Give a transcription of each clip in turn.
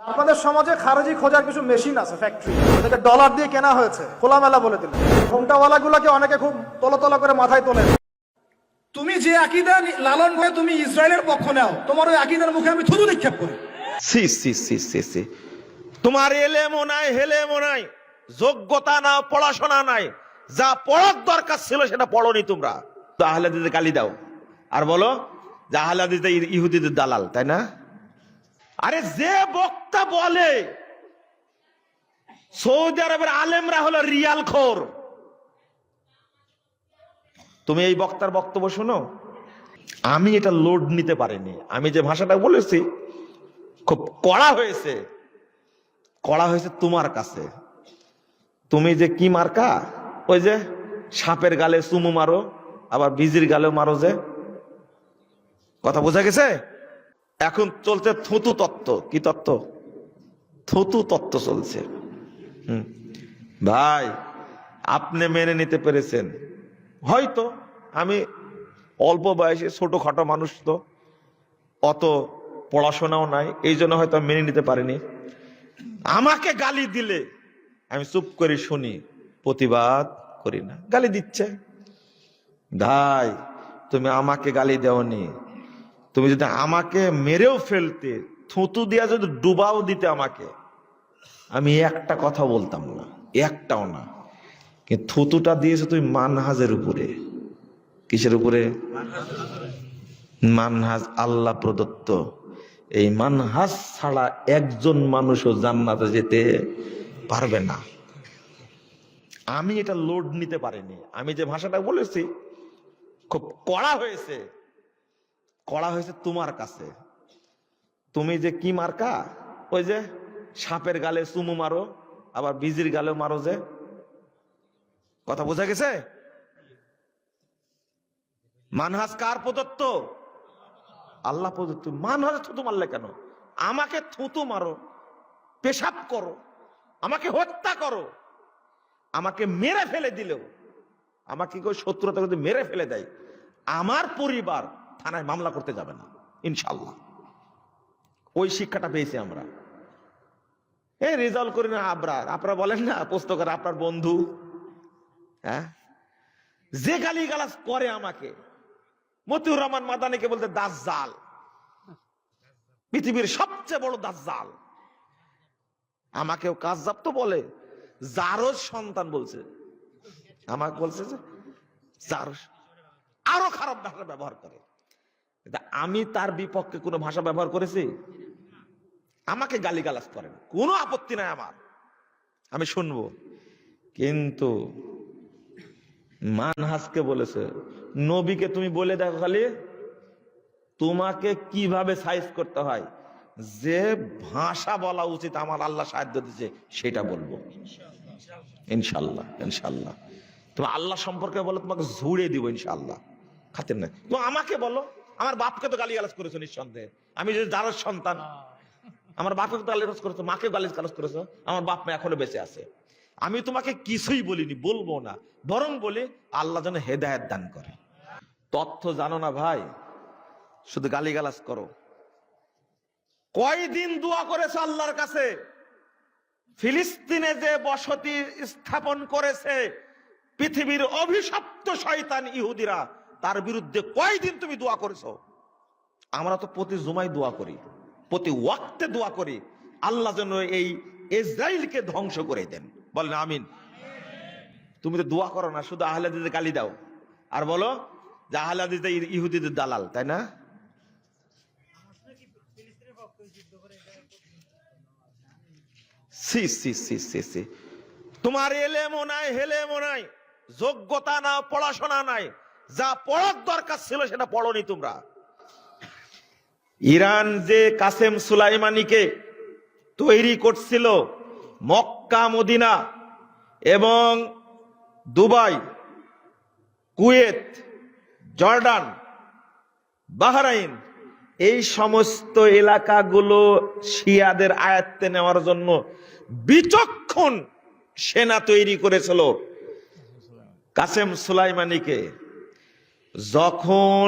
আপনাদের সমাজে খারেজি খোঁজার কিছু মেশিন আছে ফ্যাক্টরি ওদেরকে ডলার দিয়ে কেনা হয়েছে। খোলামেলা বলে দিল ঘোমটাওয়ালাগুলোকে অনেকে খুব তলতলা করে মাথায় তোলে। তুমি যে আকিদা লালন করে তুমি ইসরায়েলের পক্ষ নাও তোমার ওই আকিদার মুখে আমি থুতু নিক্ষেপ করি। সি সি সি সি সি। তোমার এলেমও নাই হেলেমও নাই যোগ্যতা না পড়াশোনা নাই যা পড়ার দরকার ছিল সেটা পড়নি তোমরা। আহলাদিদের গালি দাও। আর বলো যে ইহুদিদের দালাল তাই না? আরে যে বক্তা বলে, সৌদি আরবের আলেমরা হলো রিয়াল খোর। তুমি এই বক্তার বক্তব্য শোনো? আমি এটা লোড নিতে পারিনি। আমি যে ভাষাটা বলেছি, খুব কড়া হয়েছে। কড়া হয়েছে তোমার কাছে। তুমি যে কি মার্কা? ওই যে সাপের গালে চুমু মারো, আবার বিজির গালেও মারো যে। কথা বোঝা গেছে? এখন চলছে থুতু তত্ত্ব। কি তত্ত্ব? থুতু তত্ত্ব চলছে। ভাই, আপনি মেনে নিতে পেরেছেন। হয়তো আমি অল্প বয়সে ছোটখাটো মানুষ তো, অত পড়াশোনাও নাই, এই জন্য হয়তো মেনে নিতে পারিনি। আমাকে গালি দিলে আমি চুপ করে শুনি, প্রতিবাদ করি না। গালি দিচ্ছে। ভাই, তুমি আমাকে গালি দেওনি। তুমি যদি আমাকে মেরেও ফেলতে, থুতু দিয়া যদি ডুবাও দিতে আমাকে, আমি একটা কথা বলতাম না, একটাও না। থুতুটা দিয়েছ তুমি মানহাজের উপরে। কিসের উপরে? মানহাজ আল্লাহ প্রদত্ত। এই মানহাজ ছাড়া একজন মানুষও জান্নাতে যেতে পারবে না। আমি এটা লোড নিতে পারিনি। আমি যে ভাষাটা বলেছি, খুব কড়া হয়েছে। কড়া হয়েছে তোমার কাছে। তুমি যে কি মার্কা? ওই যে সাপের গালে চুমু মারো, আবার বিজির গালেও মারো যে। কথা বোঝা গেছে? মানহাজ কার প্রদত্ত? আল্লাহ প্রদত্ত। মানহাজ থুতু মারলে কেন? আমাকে থুতু মারো, পেশাব করো, আমাকে হত্যা করো, আমাকে মেরে ফেলে দিলেও, আমাকে কেউ শত্রুতা মেরে ফেলে দেয়। আমার পরিবার থানায় মামলা করতে যাবে না ইনশাল্লাহ ওই শিক্ষাটা পেয়েছি আমরা। এই রেজাল্ট করি না আবরার, আপনারা বলেন না, পুস্তকের আপনার বন্ধু হ্যাঁ? যে গালি গালাজ করে আমাকে, মতিউর রহমান মাদানিকে বলতে দাজ্জাল, পৃথিবীর সবচেয়ে বড় দাজ্জাল। আমাকেও কাজজাব তো বলে, যারও সন্তান বলছে, আমাকে বলছে যে যার আরও খারাপ ব্যবহার করে। আমি তার বিপক্ষে কোনো ভাষা ব্যবহার করেছি? আমাকে গালিগালাজ করেন কোনো আপত্তি নাই আমার। আমি শুনব। কিন্তু মানহাজকে বলেছে, নবীকে তুমি বলে দেখো খালি, তোমাকে কীভাবে সাইজ করতে হয়? যে ভাষা বলা উচিত আমার আল্লাহ সাহায্য দিচ্ছে সেটা বলব। ইনশাল্লাহ ইনশাল্লাহ তুমি আল্লাহ সম্পর্কে বলো, তোমাকে ঝুড়ে দিব ইনশাল্লাহ খাতের না তো আমাকে বলো। আমার বাপকে তো গালিগালাজ করেছ নিঃসন্দেহে। আমি যদি যার সন্তান আমার বাপকে তো গালিগালাজ করেছ মাকে গালিজ গালাজ করেছ আমার বাপ মা এখনও বেঁচে আছে। আমি তোমাকে কিছুই বলিনি বলব না। বরং বলি আল্লাহ যেন হেদায়ত দান করে। তথ্য জানো না ভাই? শুধু গালিগালাজ করো। কয়দিন দোয়া করেছে আল্লাহর কাছে? ফিলিস্তিনে যে বসতি স্থাপন করেছে পৃথিবীর অভিশপ্ত শয়তান ইহুদিরা তার বিরুদ্ধে কয়দিন তুমি দোয়া করেছ? আমরা তো প্রতি জুমাই দোয়া করি, প্রতি ওয়াক্তে দোয়া করি। আল্লাহ যেন এই ইসরায়েলকে ধ্বংস করে দেন। বলেন আমিন। তুমি তো দোয়া করো না, শুধু আহলাদিদের গালি দাও। আর বলো যে আহলাদিদের ইহুদিদের দালাল, তাই না? সি সি সি সি সি। তোমার এলেমও নাই, হেলেমও নাই, যোগ্যতা না পড়াশোনা নাই যা পড়ার দরকার ছিল সেটা পড়নি তোমরা। ইরান যে কাসেম সুলাইমানিকে তৈরি করছিল মক্কা, মদিনা এবং দুবাই, কুয়েত, জর্ডান, বাহরাইন, এই সমস্ত এলাকাগুলো শিয়াদের আয়ত্তে নেওয়ার জন্য বিচক্ষণ সেনা তৈরি করেছিল কাসেম সুলাইমানিকে। যখন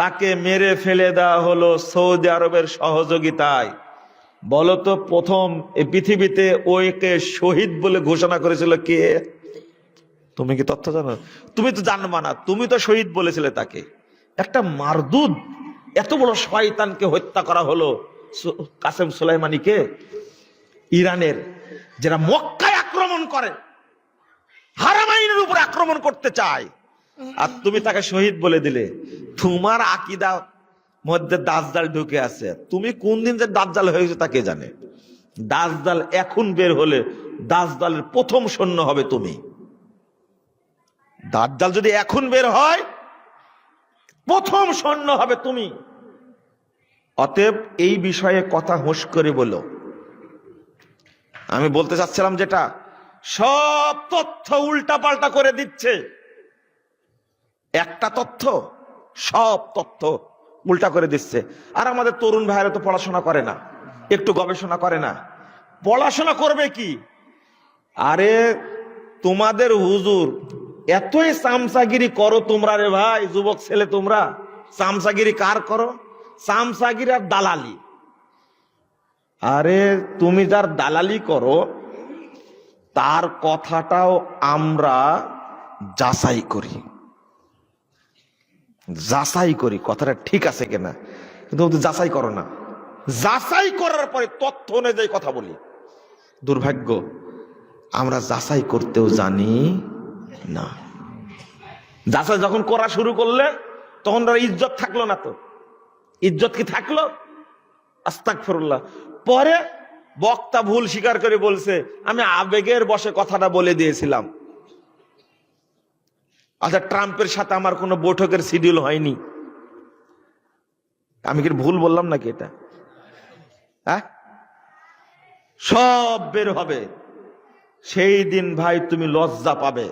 তাকে মেরে ফেলে দেওয়া হলো সৌদি আরবের সহযোগিতায় বলো তো প্রথম পৃথিবীতে ওকে শহীদ বলে ঘোষণা করেছিল কে? তুমি কি তথ্য জানো? তুমি তো জানবা না, তুমি তো শহীদ বলেছিলে তাকে। একটা মারদুদ এত বড় শয়তানকে হত্যা করা হলো কাসেম সুলাইমানিকে ইরানের, যারা মক্কায় আক্রমণ করে, হারামাইনের উপর আক্রমণ করতে চায়। আর তুমি তাকে শহীদ বলে দিলে। তোমার আকিদা মধ্যে দাসদাল ঢুকে আছে। তুমি কোন দিন যে দাসদাল হয়েছে তাকে জানে? দাসদাল এখন বের হলে দাসদালের প্রথম সৈন্য হবে তুমি। দাসদাল যদি এখন বের হয়, প্রথম সৈন্য হবে তুমি। অতএব এই বিষয়ে কথা হুঁশ করে বলো। আমি বলতে চাচ্ছিলাম যেটা, সব তথ্য উল্টা পাল্টা করে দিচ্ছে। একটা তথ্য, সব তথ্য উল্টা করে দিচ্ছে। আর আমাদের তরুণ ভাইরা তো পড়াশোনা করে না, একটু গবেষণা করে না। পড়াশোনা করবে কি? আরে, তোমাদের হুজুর, এতই সামসাগিরি করো তোমরা রে ভাই, যুবক ছেলে তোমরা। সামসাগিরি কার করো? সামসাগিরি আর দালালি। আরে, তুমি যার দালালি করো, তার কথাটাও আমরা যাচাই করি। যাচাই করি, কথাটা ঠিক আছে কিনা। কিন্তু যাচাই করো না। যাচাই করার পরে তথ্য অনুযায়ী কথা বলি। দুর্ভাগ্য, আমরা যাচাই করতেও জানি না। যাচাই যখন করা শুরু করলে, তখন আর ইজ্জত থাকল না তো। ইজ্জত কি থাকল? আস্তাক ফরুল্লাহ পরে বক্তা ভুল স্বীকার করে বলছে, আমি আবেগের বসে কথাটা বলে দিয়েছিলাম। আচ্ছা ট্রাম্পের সাথে আমার কোনো বৈঠকের শিডিউল হয়নি। আমি কি ভুল বললাম নাকি এটা? হ্যাঁ? সব বের হবে। সেই দিন ভাই তুমি লজ্জা পাবে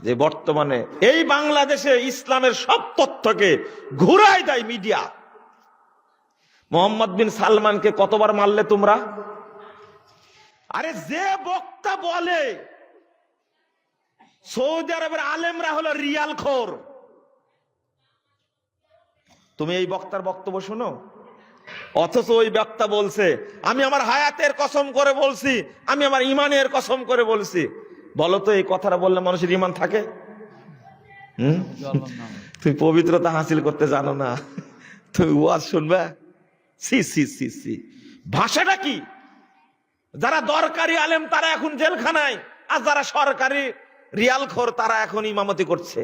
যে বর্তমানে এই বাংলাদেশে ইসলামের সব তথ্যকে ঘুরাই দেয় মিডিয়া। মোহাম্মদ বিন সালমানকে কতবার মারলে তোমরা? আরে যে বক্তা বলে সৌদি আরবের আলেমরা হলো রিয়াল খোর। তুমি এই বক্তার বক্তব্য শোনো? অথচ ওই বক্তা বলছে, আমি আমার হায়াতের কসম করে বলছি, আমি আমার ইমানের কসম করে বলছি। বলো তো এই কথাটা বললে মানুষের ইমান থাকে? তুমি পবিত্রতা হাসিল করতে জানো না। তুমি ওয়াজ শুনবে? সি সি সি সি। ভাষাটা কি? যারা দরকারি আলেম, তারা এখন জেলখানায়, আর যারা সরকারি রিয়াল খোর তারা এখন ইমামতি করছে।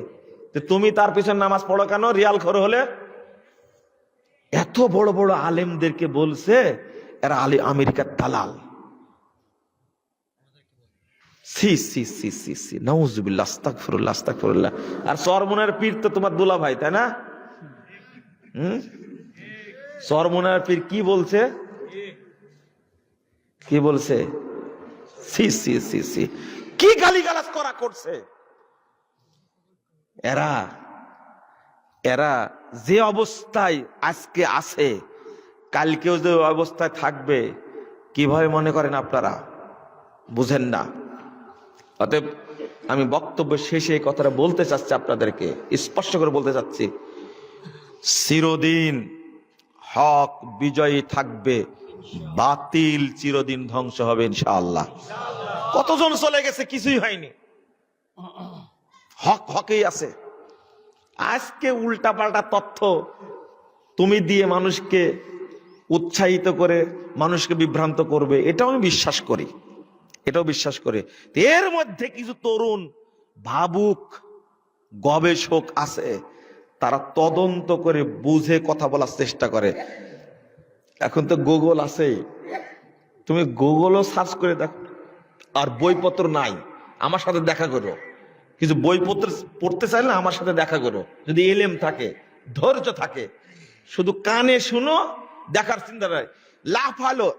তুমি তার পিছনে নামাজ পড়ো কেন? রিয়াল খোর হলে এত বড় বড় আলেমদেরকে বলছে, এরা আলী আমেরিকার দালাল। সি সি সি সি সি, নাউজুবিল্লাহ, আস্তাগফিরুল্লাহ আস্তাগফিরুল্লাহ। আর সরমনের পীর তো তোমার দুলা ভাই তাই না? হুম? সরমনের পীর কি বলছে? কি বলছে? সি সি সি। কি গালিগালাজ করা করছে? এরা এরা যে অবস্থায় আজকে আছে, কালকেও যে অবস্থায় থাকবে, কীভাবে মনে করেন আপনারা? বুঝেন না। অতএব আমি বক্তব্য শেষে এই কথাটা বলতে চাচ্ছি আপনাদেরকে, স্পষ্ট করে বলতে চাচ্ছি। চিরদিন হক বিজয়ী থাকবে, বাতিল চিরদিন ধ্বংস হবে ইনশাআল্লাহ। কতজন চলে গেছে কিছুই হয়নি। হক হকেই আছে। আজকে উল্টা পাল্টা তথ্য তুমি দিয়ে মানুষকে উৎসাহিত করে মানুষকে বিভ্রান্ত করবে, এটাও আমি বিশ্বাস করি। এটাও বিশ্বাস করে। এর মধ্যে কিছু তরুণ, ভাবুক, গবেষক আছে, তারা তদন্ত করে বুঝে কথা বলার চেষ্টা করে। এখন তো গুগল আছেই। তুমি গুগলও সার্চ করে দেখো। আর বইপত্র নাই। আমার সাথে দেখা করো। কিছু বইপত্র পড়তে চাইলে আমার সাথে দেখা করো। যদি এলেম থাকে, ধৈর্য থাকে, শুধু কানে শুনো, দেখার চিন্তা নাই। লাভ ভালো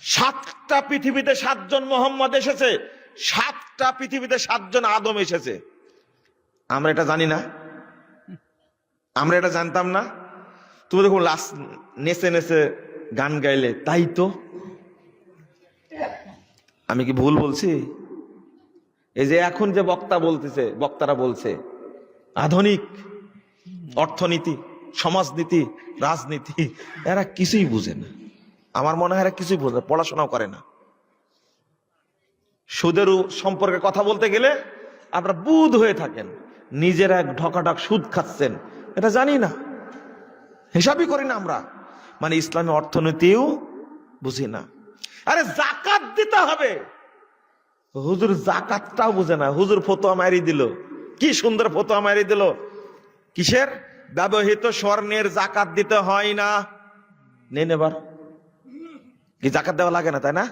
সাতটা পৃথিবীতে সাতজন মোহাম্মদ এসেছে। সাতটা পৃথিবীতে সাতজন আদম এসেছে। আমরা এটা জানি না। আমরা এটা জানতাম না। তুমি দেখুন লাস্ট নেচে নেচে গান গাইলে, তাই তো? আমি কি ভুল বলছি? এই যে এখন যে বক্তা বলতেছে, বক্তারা বলছে, আধুনিক অর্থনীতি, সমাজনীতি, রাজনীতি, এরা কিছুই বুঝে না। আমার মনে হয় এরা কিছুই বোঝে পড়াশোনাও করে না। সুদের সম্পর্কে কথা বলতে গেলে আপনারা বুধ হয়ে থাকেন, নিজের এক ঢকাঢক সুদ খাচ্ছেন, এটা জানি না। হিসাবই করি না আমরা। মানে ইসলামী অর্থনীতিও বুঝি না। আরে জাকাত দিতে হবে। হুজুর জাকাতটাও বুঝে না। হুজুর ফতোয়া মারি দিল। কি সুন্দর ফতোয়া মারি দিল। কিসের? ব্যবহৃত স্বর্ণের জাকাত দিতে হয় না। নেন এবার কি জাকাত দেওয়া লাগে না, তাই না?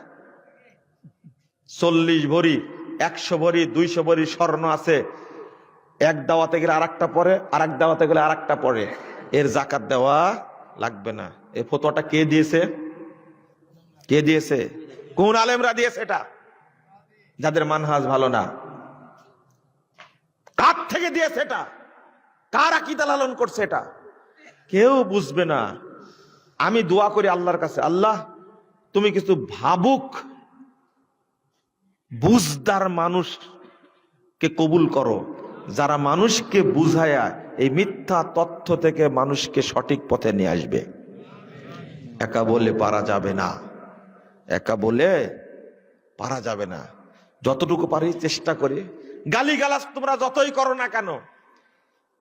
চল্লিশ ভরি, একশো ভরি, দুইশো ভরি স্বর্ণ আছে। এক দাওয়াতে গেলে আর একটা পরে আর এক দাওয়াতে গেলে আর একটা পরে। এর জাকাত দেওয়া লাগবে না। এই ফতোয়াটা কে দিয়েছে? কে দিয়েছে? কোন আলেমরা দিয়েছে এটা। যাদের মানহাজ ভালো না। কার থেকে দিয়েছে এটা? কার আকিদা লালন করছে এটা? কেউ বুঝবে না। আমি দোয়া করি আল্লাহর কাছে, আল্লাহ, তুমি কিছু ভাবুক। বুঝদার মানুষকে কবুল করো। যারা মানুষকে বুঝায়া এই মিথ্যা তথ্য থেকে মানুষকে সঠিক পথে নিয়ে আসবে। একা বলে পারা যাবে না। একা বলে পারা যাবে না। যতটুকু পারি চেষ্টা করি। গালি গালাস তোমরা যতই করো না কেন